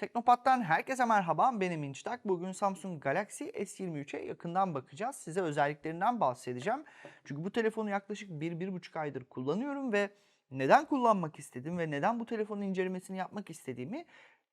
Teknopat'tan herkese merhaba. Benim İnçtak. Bugün Samsung Galaxy S23'e yakından bakacağız. Size özelliklerinden bahsedeceğim. Çünkü bu telefonu yaklaşık 1-1,5 aydır kullanıyorum ve neden kullanmak istedim ve neden bu telefonun incelemesini yapmak istediğimi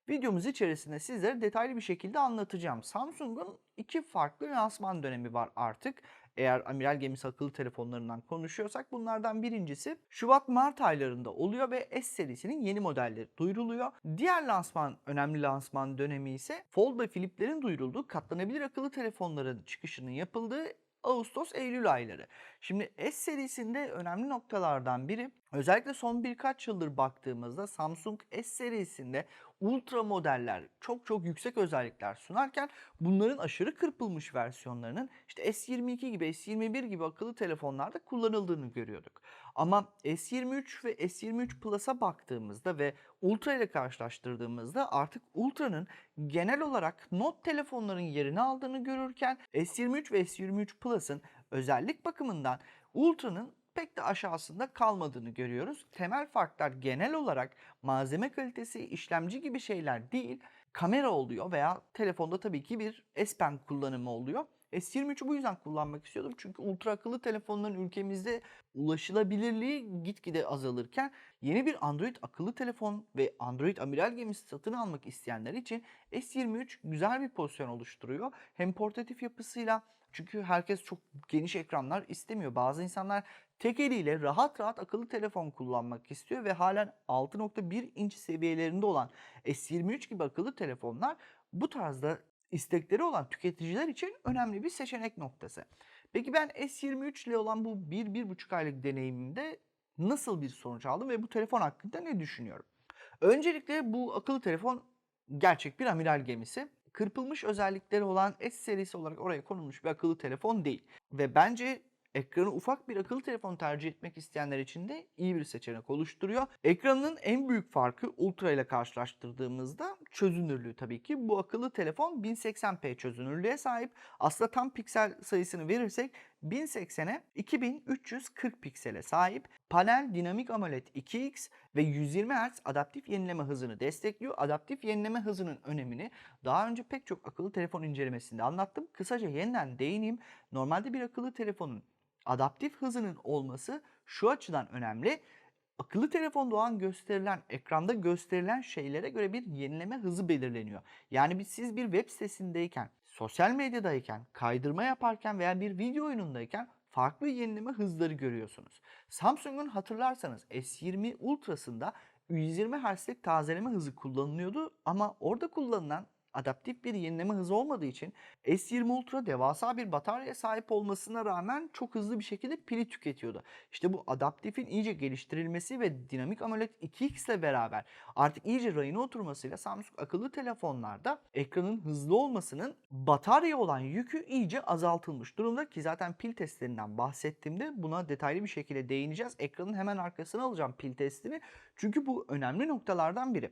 videomuz içerisinde sizlere detaylı bir şekilde anlatacağım. Samsung'un iki farklı lansman dönemi var artık. Eğer amiral gemisi akıllı telefonlarından konuşuyorsak bunlardan birincisi Şubat-Mart aylarında oluyor ve S serisinin yeni modelleri duyuruluyor. Diğer lansman, önemli lansman dönemi ise Fold ve Flip'lerin duyurulduğu katlanabilir akıllı telefonların çıkışının yapıldığı Ağustos-Eylül ayları. Şimdi S serisinde önemli noktalardan biri özellikle son birkaç yıldır baktığımızda Samsung S serisinde ultra modeller çok çok yüksek özellikler sunarken bunların aşırı kırpılmış versiyonlarının işte S22 gibi S21 gibi akıllı telefonlarda kullanıldığını görüyorduk. Ama S23 ve S23 Plus'a baktığımızda ve Ultra ile karşılaştırdığımızda artık Ultra'nın genel olarak Note telefonların yerini aldığını görürken S23 ve S23 Plus'ın özellik bakımından Ultra'nın pek de aşağısında kalmadığını görüyoruz. Temel farklar genel olarak malzeme kalitesi, işlemci gibi şeyler değil, kamera oluyor veya telefonda tabii ki bir S Pen kullanımı oluyor. S23'ü bu yüzden kullanmak istiyordum. Çünkü ultra akıllı telefonların ülkemizde ulaşılabilirliği gitgide azalırken yeni bir Android akıllı telefon ve Android amiral gemisi satın almak isteyenler için S23 güzel bir pozisyon oluşturuyor. Hem portatif yapısıyla çünkü herkes çok geniş ekranlar istemiyor. Bazı insanlar tek eliyle rahat rahat akıllı telefon kullanmak istiyor ve halen 6.1 inç seviyelerinde olan S23 gibi akıllı telefonlar bu tarzda istekleri olan tüketiciler için önemli bir seçenek noktası. Peki ben S23 ile olan bu 1-1,5 aylık deneyimimde nasıl bir sonuç aldım ve bu telefon hakkında ne düşünüyorum? Öncelikle bu akıllı telefon gerçek bir amiral gemisi. Kırpılmış özellikleri olan S serisi olarak oraya konulmuş bir akıllı telefon değil. Ve bence ekranı ufak bir akıllı telefon tercih etmek isteyenler için de iyi bir seçenek oluşturuyor. Ekranının en büyük farkı Ultra ile karşılaştırdığımızda çözünürlüğü tabii ki. Bu akıllı telefon 1080p çözünürlüğe sahip. Aslında tam piksel sayısını verirsek 1080'e 2340 piksele sahip. Panel dinamik AMOLED 2X ve 120 Hz adaptif yenileme hızını destekliyor. Adaptif yenileme hızının önemini daha önce pek çok akıllı telefon incelemesinde anlattım. Kısaca yeniden değineyim. Normalde bir akıllı telefonun adaptif hızının olması şu açıdan önemli. Akıllı telefonda o an gösterilen, ekranda gösterilen şeylere göre bir yenileme hızı belirleniyor. Yani siz bir web sitesindeyken, sosyal medyadayken, kaydırma yaparken veya bir video oyunundayken farklı yenileme hızları görüyorsunuz. Samsung'un hatırlarsanız S20 Ultra'sında 120 Hz'lik tazeleme hızı kullanılıyordu ama orada kullanılan adaptif bir yenileme hızı olmadığı için S20 Ultra devasa bir bataryaya sahip olmasına rağmen çok hızlı bir şekilde pili tüketiyordu. İşte bu adaptifin iyice geliştirilmesi ve dinamik AMOLED 2X ile beraber artık iyice rayına oturmasıyla Samsung akıllı telefonlarda ekranın hızlı olmasının batarya olan yükü iyice azaltılmış durumda ki zaten pil testlerinden bahsettiğimde buna detaylı bir şekilde değineceğiz. Ekranın hemen arkasına alacağım pil testini çünkü bu önemli noktalardan biri.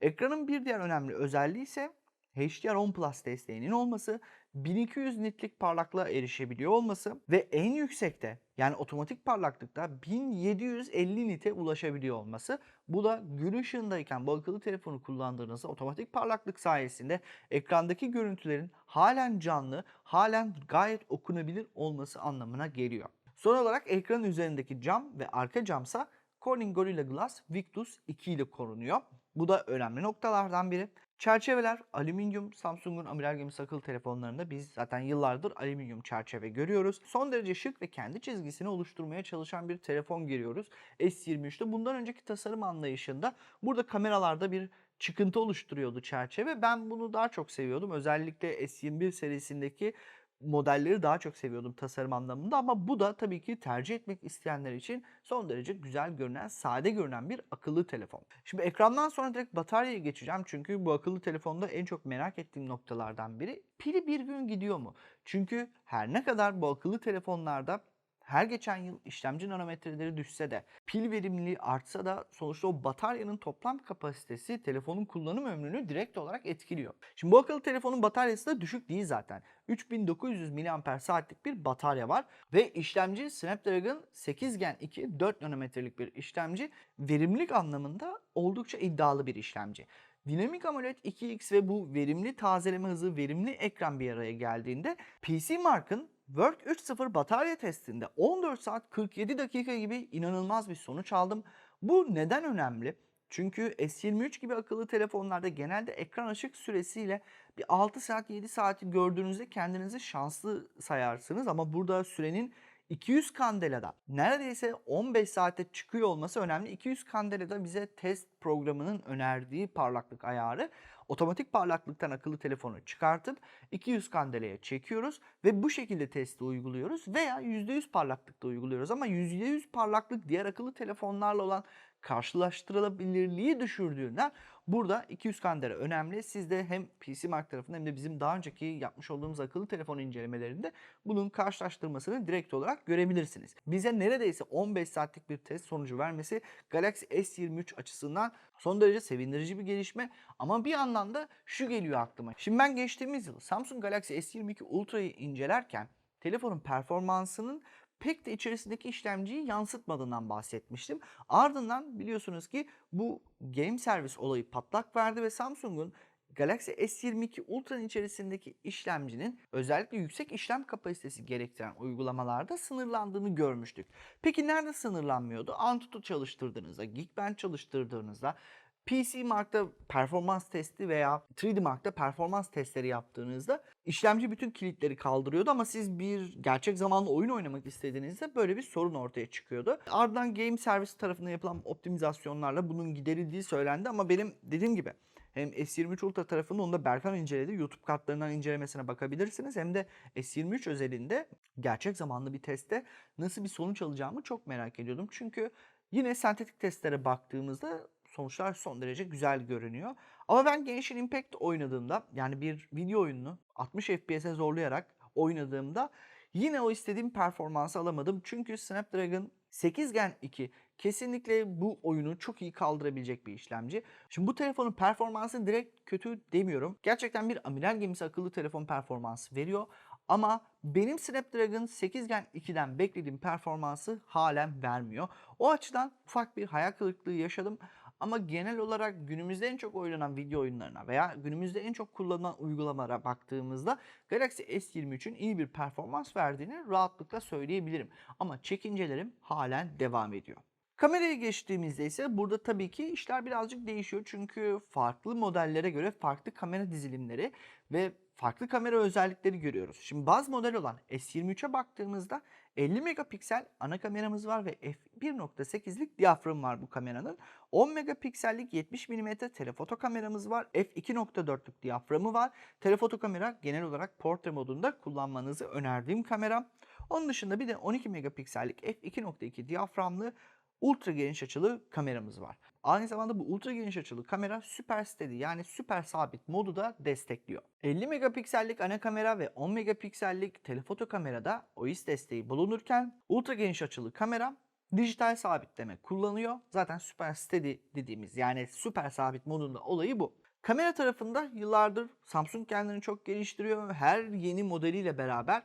Ekranın bir diğer önemli özelliği ise HDR10 Plus desteğinin olması, 1200 nitlik parlaklığa erişebiliyor olması ve en yüksekte yani otomatik parlaklıkta 1750 nite ulaşabiliyor olması. Bu da gün ışığındayken bu akıllı telefonu kullandığınızda otomatik parlaklık sayesinde ekrandaki görüntülerin halen canlı, halen gayet okunabilir olması anlamına geliyor. Son olarak ekranın üzerindeki cam ve arka camsa Corning Gorilla Glass Victus 2 ile korunuyor. Bu da önemli noktalardan biri. Çerçeveler alüminyum. Samsung'un amiral gemisi akıllı telefonlarında biz zaten yıllardır alüminyum çerçeve görüyoruz. Son derece şık ve kendi çizgisini oluşturmaya çalışan bir telefon görüyoruz. S23'te bundan önceki tasarım anlayışında burada kameralarda bir çıkıntı oluşturuyordu çerçeve. Ben bunu daha çok seviyordum. Özellikle S21 serisindeki modelleri daha çok seviyordum tasarım anlamında ama bu da tabii ki tercih etmek isteyenler için son derece güzel görünen, sade görünen bir akıllı telefon. Şimdi ekrandan sonra direkt bataryaya geçeceğim çünkü bu akıllı telefonda en çok merak ettiğim noktalardan biri pili bir gün gidiyor mu? Çünkü her ne kadar bu akıllı telefonlarda her geçen yıl işlemci nanometreleri düşse de pil verimliliği artsa da sonuçta o bataryanın toplam kapasitesi telefonun kullanım ömrünü direkt olarak etkiliyor. Şimdi bu akıllı telefonun bataryası da düşük değil zaten. 3900 mAh'lik bir batarya var ve işlemci Snapdragon 8 Gen 2 4 nanometrelik bir işlemci. Verimlilik anlamında oldukça iddialı bir işlemci. Dinamik AMOLED 2X ve bu verimli tazeleme hızı, verimli ekran bir araya geldiğinde PC Mark'ın Work 3.0 batarya testinde 14 saat 47 dakika gibi inanılmaz bir sonuç aldım. Bu neden önemli? Çünkü S23 gibi akıllı telefonlarda genelde ekran açık süresiyle bir 6 saat 7 saati gördüğünüzde kendinizi şanslı sayarsınız ama burada sürenin 200 kandelada neredeyse 15 saate çıkıyor olması önemli. 200 kandelada bize test programının önerdiği parlaklık ayarı. Otomatik parlaklıktan akıllı telefonu çıkartıp 200 kandeleye çekiyoruz ve bu şekilde testi uyguluyoruz veya %100 parlaklıkta uyguluyoruz. Ama %100 parlaklık diğer akıllı telefonlarla olan karşılaştırılabilirliği düşürdüğünden burada 200 kandela önemli. Siz de hem PC Mark tarafında hem de bizim daha önceki yapmış olduğumuz akıllı telefon incelemelerinde bunun karşılaştırmasını direkt olarak görebilirsiniz. Bize neredeyse 15 saatlik bir test sonucu vermesi Galaxy S23 açısından son derece sevindirici bir gelişme ama bir yandan da şu geliyor aklıma. Şimdi ben geçtiğimiz yıl Samsung Galaxy S22 Ultra'yı incelerken telefonun performansının pek de içerisindeki işlemciyi yansıtmadığından bahsetmiştim. Ardından biliyorsunuz ki bu game service olayı patlak verdi ve Samsung'un Galaxy S22 Ultra'nın içerisindeki işlemcinin özellikle yüksek işlem kapasitesi gerektiren uygulamalarda sınırlandığını görmüştük. Peki nerede sınırlanmıyordu? Antutu çalıştırdığınızda, Geekbench çalıştırdığınızda, PC Mark'ta performans testi veya 3D Mark'ta performans testleri yaptığınızda işlemci bütün kilitleri kaldırıyordu ama siz bir gerçek zamanlı oyun oynamak istediğinizde böyle bir sorun ortaya çıkıyordu. Ardından Game Service tarafından yapılan optimizasyonlarla bunun giderildiği söylendi ama benim dediğim gibi hem S23 Ultra tarafında onu da Berkan inceledi. YouTube kartlarından incelemesine bakabilirsiniz. Hem de S23 özelinde gerçek zamanlı bir testte nasıl bir sonuç alacağımı çok merak ediyordum. Çünkü yine sentetik testlere baktığımızda sonuçlar son derece güzel görünüyor. Ama ben Genshin Impact oynadığımda yani bir video oyununu 60 FPS'e zorlayarak oynadığımda yine o istediğim performansı alamadım. Çünkü Snapdragon 8 Gen 2 kesinlikle bu oyunu çok iyi kaldırabilecek bir işlemci. Şimdi bu telefonun performansı direkt kötü demiyorum. Gerçekten bir amiral gemisi akıllı telefon performansı veriyor. Ama benim Snapdragon 8 Gen 2'den beklediğim performansı halen vermiyor. O açıdan ufak bir hayal kırıklığı yaşadım. Ama genel olarak günümüzde en çok oynanan video oyunlarına veya günümüzde en çok kullanılan uygulamalara baktığımızda Galaxy S23'ün iyi bir performans verdiğini rahatlıkla söyleyebilirim. Ama çekincelerim halen devam ediyor. Kameraya geçtiğimizde ise burada tabii ki işler birazcık değişiyor. Çünkü farklı modellere göre farklı kamera dizilimleri ve farklı kamera özellikleri görüyoruz. Şimdi baz model olan S23'e baktığımızda 50 megapiksel ana kameramız var ve f1.8'lik diyafram var bu kameranın. 10 megapiksellik 70 mm telefoto kameramız var. f2.4'lük diyaframı var. Telefoto kamera genel olarak portre modunda kullanmanızı önerdiğim kamera. Onun dışında bir de 12 megapiksellik f2.2 diyaframlı ultra geniş açılı kameramız var. Aynı zamanda bu ultra geniş açılı kamera süper steady yani süper sabit modu da destekliyor. 50 megapiksellik ana kamera ve 10 megapiksellik telefoto kamerada OIS desteği bulunurken ultra geniş açılı kamera dijital sabitleme kullanıyor. Zaten süper steady dediğimiz yani süper sabit modunda olayı bu. Kamera tarafında yıllardır Samsung kendini çok geliştiriyor. Her yeni modeliyle beraber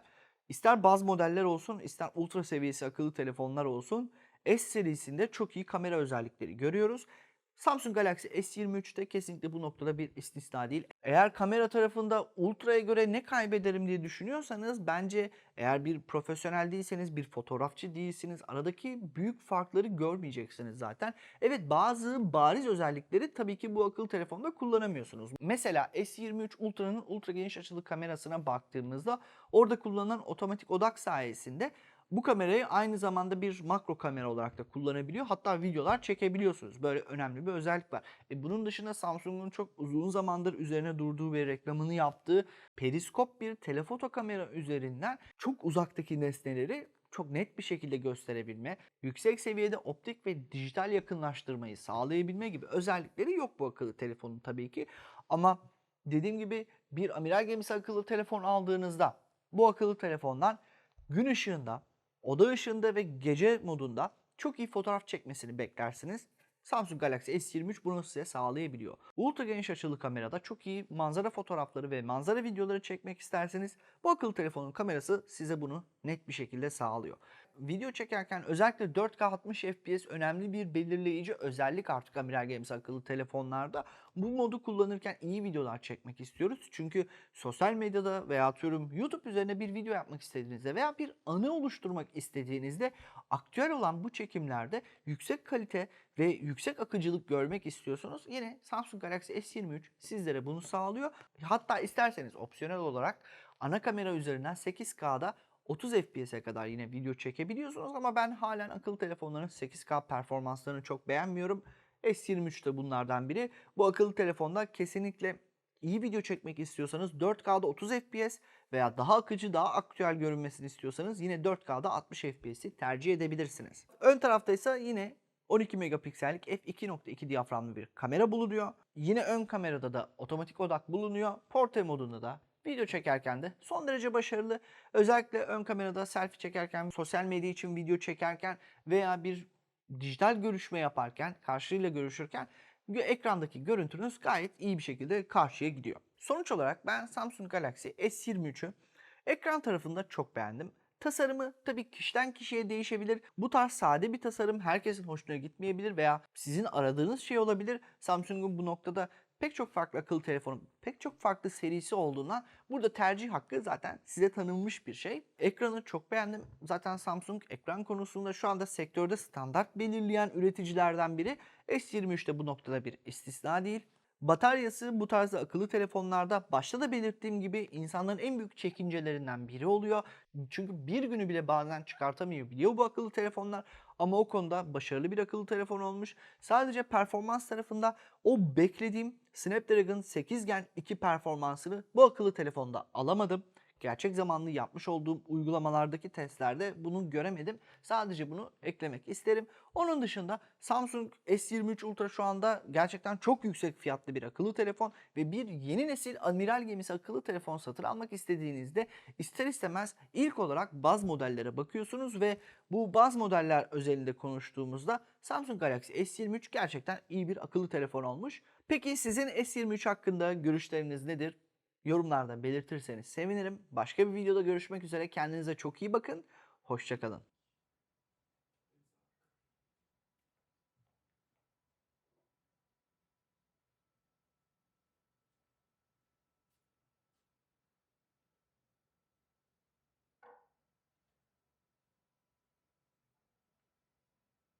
ister baz modeller olsun ister ultra seviyesi akıllı telefonlar olsun S serisinde çok iyi kamera özellikleri görüyoruz. Samsung Galaxy S23'te kesinlikle bu noktada bir istisna değil. Eğer kamera tarafında Ultra'ya göre ne kaybederim diye düşünüyorsanız bence eğer bir profesyonel değilseniz, bir fotoğrafçı değilsiniz, aradaki büyük farkları görmeyeceksiniz zaten. Evet bazı bariz özellikleri tabii ki bu akıllı telefonda kullanamıyorsunuz. Mesela S23 Ultra'nın ultra geniş açılı kamerasına baktığımızda orada kullanılan otomatik odak sayesinde bu kamerayı aynı zamanda bir makro kamera olarak da kullanabiliyor. Hatta videolar çekebiliyorsunuz. Böyle önemli bir özellik var. E bunun dışında Samsung'un çok uzun zamandır üzerine durduğu ve reklamını yaptığı periskop bir telefoto kamera üzerinden çok uzaktaki nesneleri çok net bir şekilde gösterebilme, yüksek seviyede optik ve dijital yakınlaştırmayı sağlayabilme gibi özellikleri yok bu akıllı telefonun tabii ki. Ama dediğim gibi bir amiral gemisi akıllı telefon aldığınızda bu akıllı telefondan gün ışığında oda ışığında ve gece modunda çok iyi fotoğraf çekmesini beklersiniz. Samsung Galaxy S23 bunu size sağlayabiliyor. Ultra geniş açılı kamerada çok iyi manzara fotoğrafları ve manzara videoları çekmek isterseniz bu akıllı telefonun kamerası size bunu net bir şekilde sağlıyor. Video çekerken özellikle 4K 60 FPS önemli bir belirleyici özellik artık Amiral Games akıllı telefonlarda. Bu modu kullanırken iyi videolar çekmek istiyoruz. Çünkü sosyal medyada veya atıyorum YouTube üzerine bir video yapmak istediğinizde veya bir anı oluşturmak istediğinizde aktüel olan bu çekimlerde yüksek kalite ve yüksek akıcılık görmek istiyorsunuz. Yine Samsung Galaxy S23 sizlere bunu sağlıyor. Hatta isterseniz opsiyonel olarak ana kamera üzerinden 8K'da 30 FPS'e kadar yine video çekebiliyorsunuz ama ben halen akıllı telefonların 8K performanslarını çok beğenmiyorum. S23 de bunlardan biri. Bu akıllı telefonda kesinlikle iyi video çekmek istiyorsanız 4K'da 30 FPS veya daha akıcı, daha aktüel görünmesini istiyorsanız yine 4K'da 60 FPS'i tercih edebilirsiniz. Ön tarafta ise yine 12 megapiksellik f2.2 diyaframlı bir kamera bulunuyor. Yine ön kamerada da otomatik odak bulunuyor. Portre modunda da video çekerken de son derece başarılı. Özellikle ön kamerada selfie çekerken, sosyal medya için video çekerken veya bir dijital görüşme yaparken, karşıyla görüşürken gö- ekrandaki görüntünüz gayet iyi bir şekilde karşıya gidiyor. Sonuç olarak ben Samsung Galaxy S23'ü ekran tarafında çok beğendim. Tasarımı tabii kişiden kişiye değişebilir. Bu tarz sade bir tasarım herkesin hoşuna gitmeyebilir veya sizin aradığınız şey olabilir. Samsung'un bu noktada pek çok farklı akıllı telefonun pek çok farklı serisi olduğundan burada tercih hakkı zaten size tanınmış bir şey. Ekranı çok beğendim. Zaten Samsung ekran konusunda şu anda sektörde standart belirleyen üreticilerden biri. S23 de bu noktada bir istisna değil. Bataryası bu tarzda akıllı telefonlarda başta da belirttiğim gibi insanların en büyük çekincelerinden biri oluyor. Çünkü bir günü bile bazen çıkartamıyor biliyor bu akıllı telefonlar. Ama o konuda başarılı bir akıllı telefon olmuş. Sadece performans tarafında o beklediğim Snapdragon 8 Gen 2 performansını bu akıllı telefonda alamadım. Gerçek zamanlı yapmış olduğum uygulamalardaki testlerde bunu göremedim. Sadece bunu eklemek isterim. Onun dışında Samsung S23 Ultra şu anda gerçekten çok yüksek fiyatlı bir akıllı telefon ve bir yeni nesil amiral gemisi akıllı telefon satın almak istediğinizde ister istemez ilk olarak baz modellere bakıyorsunuz ve bu baz modeller özelinde konuştuğumuzda Samsung Galaxy S23 gerçekten iyi bir akıllı telefon olmuş. Peki sizin S23 hakkında görüşleriniz nedir? Yorumlarda belirtirseniz sevinirim. Başka bir videoda görüşmek üzere. Kendinize çok iyi bakın. Hoşçakalın.